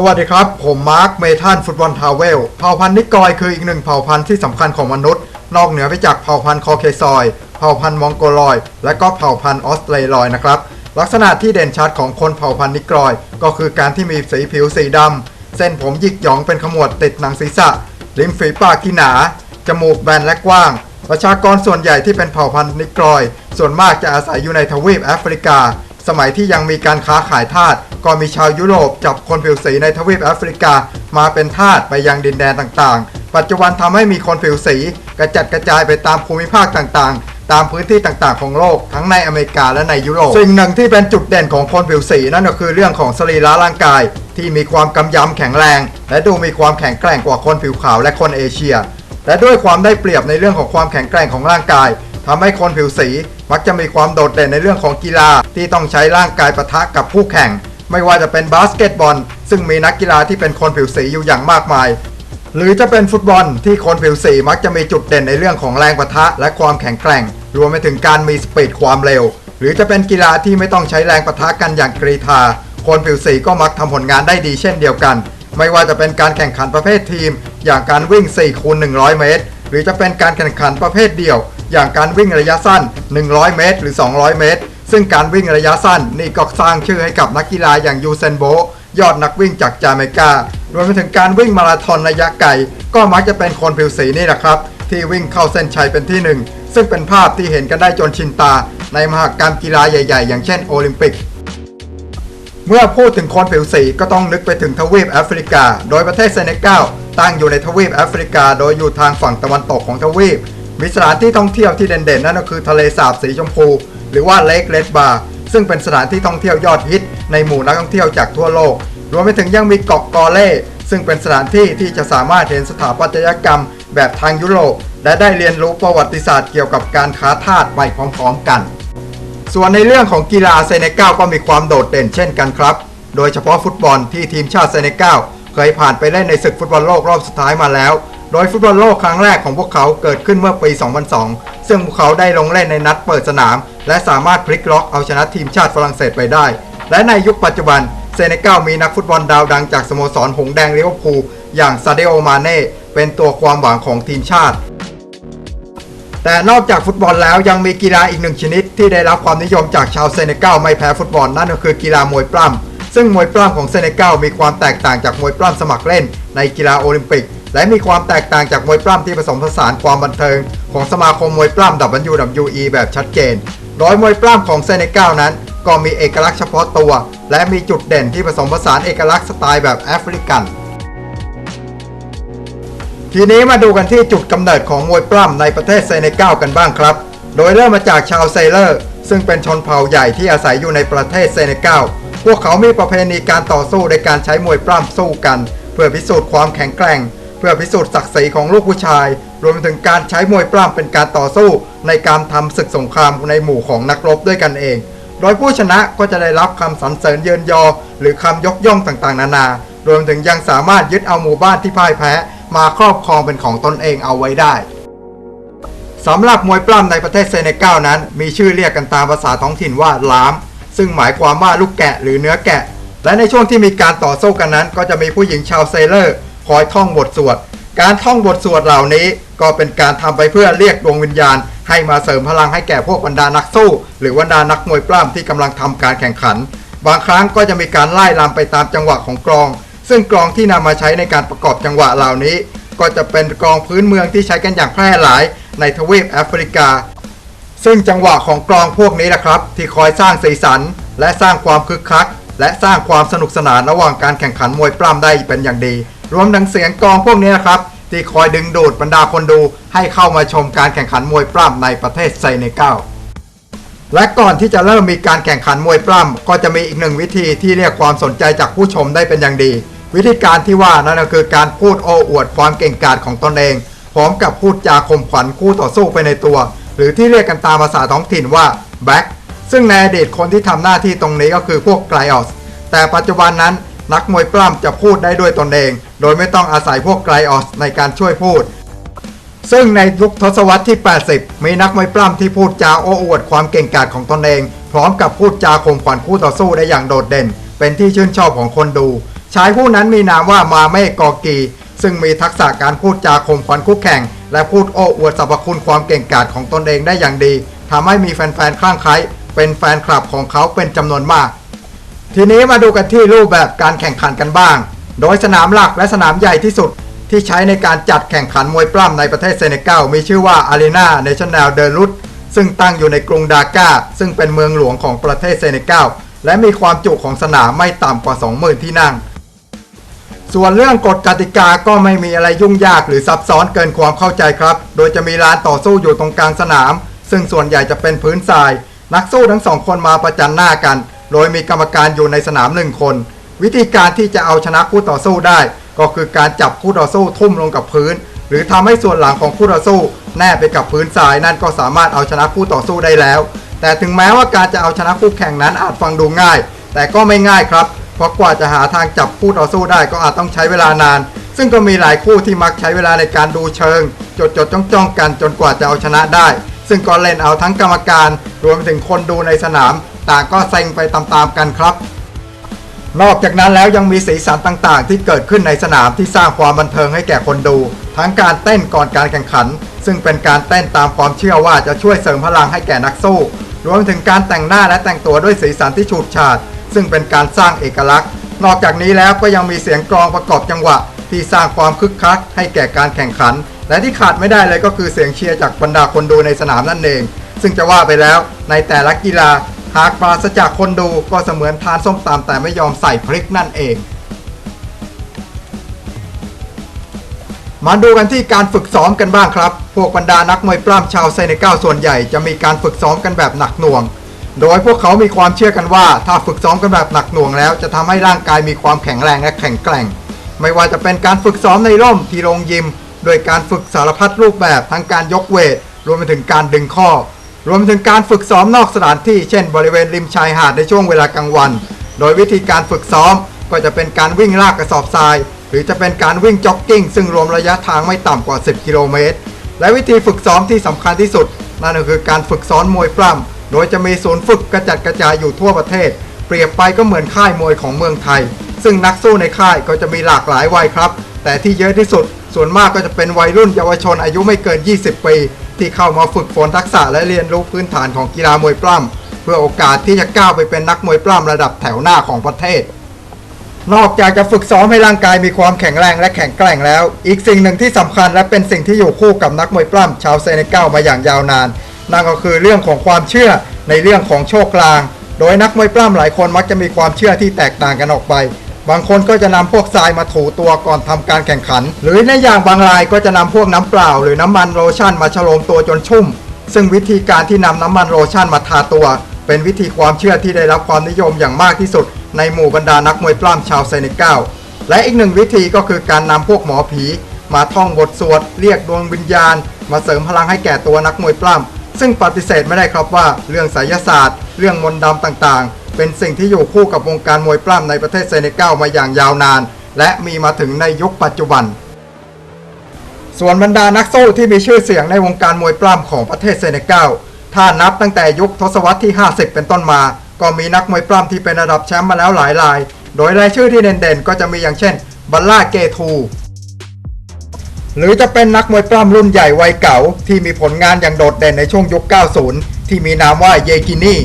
สวัสดีครับ ผมมาร์ค เมทันฟุตบอลทาวเวล เผ่าพันธุ์นิกอยคืออีกหนึ่งเผ่าพันธุ์ที่สำคัญของมนุษย์ นอกเหนือไปจากเผ่าพันธุ์คอเคซอย เผ่าพันธุ์มองโกลอย และก็เผ่าพันธุ์ออสเตรลอยนะครับ ลักษณะที่เด่นชัดของคนเผ่าพันธุ์นิกอย ก็คือการที่มีสีผิวสีดำเส้นผมหยิกหยองเป็นขมวดติดหนังศีรษะ ริมฝีปากที่หนา จมูกแบนและกว้าง ประชากรส่วนใหญ่ที่เป็นเผ่าพันธุ์นิกอย ส่วนมากจะอาศัยอยู่ในทวีปแอฟริกา สมัยที่ยังมีการค้าขายทาส ก็มีชาวยุโรปจับคนผิวสีในทวีปแอฟริกา มาเป็นทาสไปยังดินแดนต่างๆ ปัจจุบันทำให้มีคนผิวสีกระจัดกระจายไปตามภูมิภาคต่างๆ ตามพื้นที่ต่างๆ ของโลกทั้งในอเมริกาและในยุโรป สิ่งหนึ่งที่เป็นจุดเด่นของคนผิวสีนั่นก็คือเรื่องของสรีระร่างกาย ที่มีความกำยำแข็งแรง และดูมีความแข็งแกร่งกว่าคนผิวขาวและคนเอเชีย และด้วยความได้เปรียบในเรื่องของความแข็งแกร่งของร่างกายทำให้คนผิวสีมักจะมีความโดดเด่นในเรื่องของกีฬาที่ต้องใช้ร่างกายปะทะกับผู้แข่ง ไม่ว่าจะเป็นบาสเกตบอล ซึ่งมีนักกีฬาที่เป็นคนผิวสีอยู่อย่างมากมาย หรือจะเป็นฟุตบอลที่คนผิวสีมักจะมีจุดเด่นในเรื่องของแรงปะทะและความแข็งแกร่ง รวมไปถึงการมีสปีดความเร็ว หรือจะเป็นกีฬาที่ไม่ต้องใช้แรงปะทะกันอย่างกรีธาคนผิวสีก็มักทำผลงานได้ดีเช่นเดียวกัน ไม่ว่าจะเป็นการแข่งขันประเภททีม อย่างการวิ่ง4คูณ100 เมตร หรือจะเป็นการแข่งขันประเภทเดี่ยว อย่างการวิ่งระยะสั้น 100 เมตร หรือ 200 เมตร ซึ่งการวิ่งระยะสั้นนี่ก็สร้างชื่อให้กับนักกีฬาอย่างยูเซนโบยอดนักวิ่งจากจาเมการวมไปถึงการวิ่งมาราธอนระยะไกล ก็มักจะเป็นคนผิวสีนี่แหละครับ ที่วิ่งเข้าเส้นชัยเป็นที่หนึ่งซึ่งเป็นภาพที่เห็นกันได้จนชินตา ในมหากรรมกีฬาใหญ่ ๆ อย่างเช่นโอลิมปิก เมื่อพูดถึงคนผิวสีก็ต้องนึกไปถึงทวีปแอฟริกา โดยประเทศเซเนกัลตั้งอยู่ในทวีปแอฟริกา โดยอยู่ทางฝั่งตะวันตกของทวีปมีสถานที่ท่องเที่ยวที่เด่นๆนั่นก็คือทะเลสาบสีชมพู หรือว่าเลกเลดบาร์ซึ่งเป็นสถานที่ท่องเที่ยวยอดฮิตในหมู่นักท่องเที่ยวจากทั่วโลก รวมไปถึงยังมีเกาะกอเล่ ซึ่งเป็นสถานที่ที่จะสามารถเห็นสถาปัตยกรรมแบบทางยุโรป และได้เรียนรู้ประวัติศาสตร์เกี่ยวกับการค้าทาสไปพร้อมๆกัน ส่วนในเรื่องของกีฬาเซเนกัลก็มีความโดดเด่นเช่นกันครับ โดยเฉพาะฟุตบอลที่ทีมชาติเซเนกัลเคยผ่านไปเล่นในศึกฟุตบอลโลกรอบสุดท้ายมาแล้วโดยฟุตบอลโลกครั้งแรกของพวกเขาเกิดขึ้นเมื่อปี 2002 ซึ่งพวกเขาได้ลงเล่นในนัดเปิดสนาม และสามารถพลิกล็อกเอาชนะทีมชาติฝรั่งเศสไปได้ และในยุคปัจจุบันเซเนกัลมีนักฟุตบอลดาวดังจากสโมสรหงแดงลิเวอร์พูลอย่างซาเดโอมาเน่เป็นตัวความหวังของทีมชาติ แต่นอกจากฟุตบอลแล้วยังมีกีฬาอีกหนึ่งชนิด ที่ได้รับความนิยมจากชาวเซเนกัลไม่แพ้ฟุตบอลนั่นก็คือกีฬามวยปล้ำซึ่งมวยปล้ำของเซเนกัลมีความแตกต่างจากมวยปล้ำสมัครเล่น ในกีฬาโอลิมปิก และมีความแตกต่างจากมวยปล้ำที่ผสมผสานความบันเทิง ของสมาคมมวยปล้ำ WWE แบบชัดเจน โดยมวยปล้ำของเซเนกัลนั้น ก็มีเอกลักษณ์เฉพาะตัว และมีจุดเด่นที่ผสมผสานเอกลักษณ์สไตล์แบบแอฟริกัน ทีนี้มาดูกันที่จุดกำเนิดของมวยปล้ำในประเทศเซเนกัลกันบ้างครับ โดยเริ่มมาจากชาวเซเลอร์ ซึ่งเป็นชนเผ่าใหญ่ที่อาศัยอยู่ในประเทศเซเนกัลพวกเขามีประเพณีการต่อสู้ในการใช้มวยปล้ำสู้กัน เพื่อพิสูจน์ความแข็งแกร่ง เพื่อพิสูจน์ศักดิ์ศรีของลูกผู้ชาย รวมถึงการใช้มวยปล้ำเป็นการต่อสู้ ในการทำศึกสงครามในหมู่ของนักรบด้วยกันเอง โดยผู้ชนะก็จะได้รับคำสรรเสริญเยินยอ หรือคำยกย่องต่างๆ นานารวมถึงยังสามารถยึดเอาหมู่บ้านที่พ่ายแพ้ มาครอบครองเป็นของตนเองเอาไว้ได้สำหรับมวยปล้ำในประเทศเซเนกัลนั้น มีชื่อเรียกกันตามภาษาท้องถิ่นว่าล้าม ซึ่งหมายความว่าลูกแกะหรือเนื้อแกะ และในช่วงที่มีการต่อสู้กันนั้น ก็จะมีผู้หญิงชาวเซเลอร์ คอยท่องบทสวด การท่องบทสวดเหล่านี้ก็เป็นการทำไปเพื่อเรียกดวงวิญญาณ ให้มาเสริมพลังให้แก่พวกบรรดานักสู้ หรือบรรดานักมวยปล้ำที่กำลังทำการแข่งขัน บางครั้งก็จะมีการไล่ลำไปตามจังหวะของกลอง ซึ่งกลองที่นำมาใช้ในการประกอบจังหวะเหล่านี้ ก็จะเป็นกลองพื้นเมืองที่ใช้กันอย่างแพร่หลายในทวีปแอฟริกา ซึ่งจังหวะของกลองพวกนี้แหละครับ ที่คอยสร้างสีสัน และสร้างความคึกคัก และสร้างความสนุกสนานระหว่างการแข่งขันมวยปล้ำได้เป็นอย่างดี รวมทั้งเสียงกลองพวกนี้นะครับ ที่คอยดึงดูดบรรดาคนดูให้เข้ามาชมการแข่งขันมวยปล้ำในประเทศเซเนกัลและก่อนที่จะเริ่มมีการแข่งขันมวยปล้ำก็จะมีอีกหนึ่งวิธีที่เรียกความสนใจจากผู้ชมได้เป็นอย่างดี วิธีการที่ว่านั่นก็คือการพูดโอ้อวดความเก่งกาจของตนเอง พร้อมกับพูดจาข่มขวัญคู่ต่อสู้ไปในตัว หรือที่เรียกกันตามภาษาท้องถิ่นว่าแบ็กซึ่งในอดีตคนที่ทำหน้าที่ตรงนี้ก็คือพวกไกลออสแต่ปัจจุบันนั้นนักมวยปล้ำจะพูดได้ด้วยตนเอง โดยไม่ต้องอาศัยพวกไกลออสในการช่วยพูด ซึ่งในยุคทศวรรษที่ 80 มีนักมวยปล้ำที่พูดจาโอ้อวดความเก่งกาจของตนเอง พร้อมกับพูดจาข่มขวัญคู่ต่อสู้ได้อย่างโดดเด่น เป็นที่ชื่นชอบของคนดู ชายผู้นั้นมีนามว่ามาเมกอกีซึ่งมีทักษะการพูดจาข่มขวัญคู่แข่ง และพูดโอ้อวดสรรพคุณความเก่งกาจของตนเองได้อย่างดีทำให้มีแฟนๆคลั่งไคล้เป็นแฟนคลับของเขาเป็นจำนวนมาก ทีนี้มาดูกันที่รูปแบบการแข่งขันกันบ้าง โดยสนามหลักและสนามใหญ่ที่สุด ที่ใช้ในการจัดแข่งขันมวยปล้ำในประเทศเซเนกัลมีชื่อว่า Arena National de l u t ซึ่งตั้งอยู่ในกรุงดากาซึ่งเป็นเมืองหลวงของประเทศเซเนกัลและมีความจุของสนามไม่ต่ำกว่า 20,000 ที่นั่ง ส่วนเรื่องกฎกติกาก็ไม่มีอะไรยุ่งยากหรือซับซ้อนเกินความเข้าใจครับ โดยจะมีลานต่อสู้อยู่ตรงกลางสนาม ซึ่งส่วนใหญ่จะเป็นพื้นทราย นักสู้ทั้งสองคนมาประจันหน้ากัน โดยมีกรรมการอยู่ในสนามหนึ่งคน วิธีการที่จะเอาชนะคู่ต่อสู้ได้ ก็คือการจับคู่ต่อสู้ทุ่มลงกับพื้น หรือทำให้ส่วนหลังของคู่ต่อสู้แนบไปกับพื้นทรายนั่นก็สามารถเอาชนะคู่ต่อสู้ได้แล้ว แต่ถึงแม้ว่าการจะเอาชนะคู่แข่งนั้นอาจฟังดูง่าย แต่ก็ไม่ง่ายครับ เพราะกว่าจะหาทางจับคู่ต่อสู้ได้ก็อาจต้องใช้เวลานาน ซึ่งก็มีหลายคู่ที่มักใช้เวลาในการดูเชิง จดจดจ้องจ้องกันจนกว่าจะเอาชนะได้ ซึ่งก็เล่นเอาทั้งกรรมการ รวมถึงคนดูในสนาม ต่างก็เซ็งไปตามๆกันครับ นอกจากนั้นแล้วยังมีสีสันต่างๆ ที่เกิดขึ้นในสนามที่สร้างความบันเทิงให้แก่คนดู ทั้งการเต้นก่อนการแข่งขัน ซึ่งเป็นการเต้นตามความเชื่อว่าจะช่วยเสริมพลังให้แก่นักสู้ รวมถึงการแต่งหน้าและแต่งตัวด้วยสีสันที่ฉูดฉาด ซึ่งเป็นการสร้างเอกลักษณ์ นอกจากนี้แล้วก็ยังมีเสียงกลองประกอบจังหวะ ที่สร้างความคึกคักให้แก่การแข่งขัน และที่ขาดไม่ได้เลยก็คือเสียงเชียร์จากบรรดาคนดูในสนามนั่นเอง ซึ่งจะว่าไปแล้วในแต่ละกีฬา หากปราศจากคนดูก็เสมือนทานส้มตำแต่ไม่ยอมใส่พริกนั่นเอง มาดูกันที่การฝึกซ้อมกันบ้างครับ พวกบรรดานักมวยปล้ำชาวเซเนกัลส่วนใหญ่จะมีการฝึกซ้อมกันแบบหนักหน่วง โดยพวกเขามีความเชื่อกันว่า ถ้าฝึกซ้อมกันแบบหนักหน่วงแล้ว จะทำให้ร่างกายมีความแข็งแรงและแข็งแกร่ง ไม่ว่าจะเป็นการฝึกซ้อมในร่มที่โรงยิม โดยการฝึกสารพัดรูปแบบทั้งการยกเวทรวมไปถึงการดึงข้อ รวมถึงการฝึกซ้อมนอกสถานที่เช่น บริเวณริมชายหาดในช่วงเวลากลางวัน โดยวิธีการฝึกซ้อมก็จะเป็นการวิ่งลากกระสอบทราย หรือจะเป็นการวิ่งจ็อกกิ้ง ซึ่งรวมระยะทางไม่ต่ำกว่า 10 กิโลเมตร และวิธีฝึกซ้อมที่สำคัญที่สุด นั่นก็คือการฝึกซ้อมมวยปล้ำโดยจะมีศูนย์ฝึกกระจัดกระจายอยู่ทั่วประเทศ เปรียบไปก็เหมือนค่ายมวยของเมืองไทย ซึ่งนักสู้ในค่ายก็จะมีหลากหลายวัยครับ แต่ที่เยอะที่สุด ส่วนมากก็จะเป็นวัยรุ่นเยาวชนอายุไม่เกิน 20 ปี ที่เข้ามาฝึกฝนทักษะและเรียนรู้พื้นฐานของกีฬามวยปล้ำเพื่อโอกาสที่จะก้าวไปเป็นนักมวยปล้ำระดับแถวหน้าของประเทศ นอกจากจะฝึกซ้อมให้ร่างกายมีความแข็งแรงและแข็งแกร่งแล้ว อีกสิ่งหนึ่งที่สำคัญและเป็นสิ่งที่อยู่คู่กับนักมวยปล้ำชาวเซเนกัลมาอย่างยาวนาน นั่นก็คือเรื่องของความเชื่อในเรื่องของโชคลาง โดยนักมวยปล้ำหลายคนมักจะมีความเชื่อที่แตกต่างกันออกไป บางคนก็จะนำพวกทรายมาถูตัวก่อนทำการแข่งขัน หรือในอย่างบางรายก็จะนำพวกน้ำเปล่า หรือน้ำมันโลชั่นมาฉโลมตัวจนชุ่ม ซึ่งวิธีการที่นำน้ำมันโลชั่นมาทาตัว เป็นวิธีความเชื่อที่ได้รับความนิยมอย่างมากที่สุด ในหมู่บรรดานักมวยปล้ำชาวเซเนกัลและอีกหนึ่งวิธีก็คือการนำพวกหมอผี มาท่องบทสวดเรียกดวงวิญญาณ มาเสริมพลังให้แก่ตัวนักมวยปล้ำซึ่งปฏิเสธไม่ได้ครับว่าเรื่องไสยศาสตร์ เรื่องมนต์ดำต่างๆ เป็นสิ่งที่อยู่คู่กับวงการมวยปล้ำในประเทศเซเนกัลมาอย่างยาวนาน และมีมาถึงในยุคปัจจุบัน ส่วนบรรดานักสู้ที่มีชื่อเสียงในวงการมวยปล้ำของประเทศเซเนกัลถ้านับตั้งแต่ยุคทศวรรษที่ 50 เป็นต้นมา ก็มีนักมวยปล้ำที่เป็นระดับแชมป์มาแล้วหลายราย โดยรายชื่อที่เด่นๆ ก็จะมีอย่างเช่นบัลล่าเกทูหรือจะเป็นนักมวยปล้ำรุ่นใหญ่วัยเก่า ที่มีผลงานอย่างโดดเด่นในช่วงยุค 90 ที่มีนามว่าเยกินี่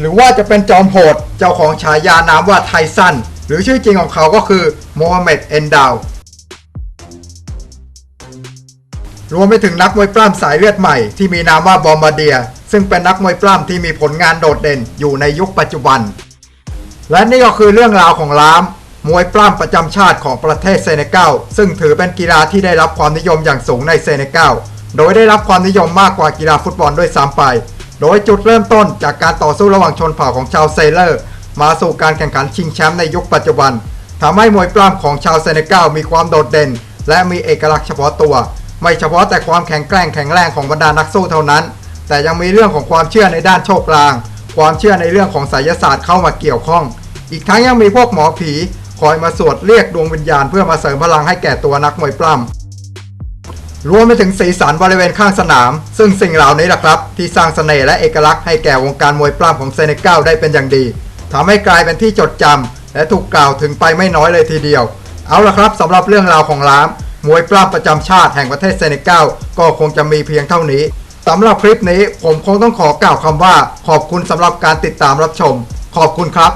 หรือว่าจะเป็นจอมโหดเจ้าของฉายานามว่าไทสันหรือชื่อจริงของเขาก็คือโมฮัมเหม็ดเอนดาวรวมไปถึงนักมวยปล้ำสายเลือดใหม่ที่มีนามว่าบอมบาเดีย ซึ่งเป็นนักมวยปล้ำที่มีผลงานโดดเด่นอยู่ในยุคปัจจุบัน และนี่ก็คือเรื่องราวของล้ามมวยปล้ำประจำชาติของประเทศเซเนกัลซึ่งถือเป็นกีฬาที่ได้รับความนิยมอย่างสูงในเซเนกัลโดยได้รับความนิยมมากกว่ากีฬาฟุตบอลด้วยซ้ำไป โดยจุดเริ่มต้นจากการต่อสู้ระหว่างชนเผ่าของชาวเซเลอร์ มาสู่การแข่งขันชิงแชมป์ในยุคปัจจุบันทำให้มวยปล้ำของชาวเซเนกัลมีความโดดเด่น และมีเอกลักษณ์เฉพาะตัว ไม่เฉพาะแต่ความแข็งแกร่งแข็งแรงของบรรดานักสู้เท่านั้น แต่ยังมีเรื่องของความเชื่อในด้านโชคลาง ความเชื่อในเรื่องของไสยศาสตร์เข้ามาเกี่ยวข้อง อีกทั้งยังมีพวกหมอผีคอยมาสวดเรียกดวงวิญญาณเพื่อมาเสริมพลังให้แก่ตัวนักมวยปล้ำ รวมไปถึงสีสันบริเวณข้างสนาม ซึ่งสิ่งเหล่านี้แหละครับ ที่สร้างเสน่ห์และเอกลักษณ์ให้แก่วงการมวยปล้ำของเซเนกัลได้เป็นอย่างดีทำให้กลายเป็นที่จดจและถูกกล่าวถึงไปไม่น้อยเลยทีเดียว เอาละครับสำหรับเรื่องราวของล้ามมวยปล้ำประจำชาติแห่งประเทศเซเนกัลก็คงจะมีเพียงเท่านี้สำหรับคลิปนี้ผมคงต้องขอกล่าวคำว่า ขอบคุณสำหรับการติดตามรับชม ขอบคุณครับ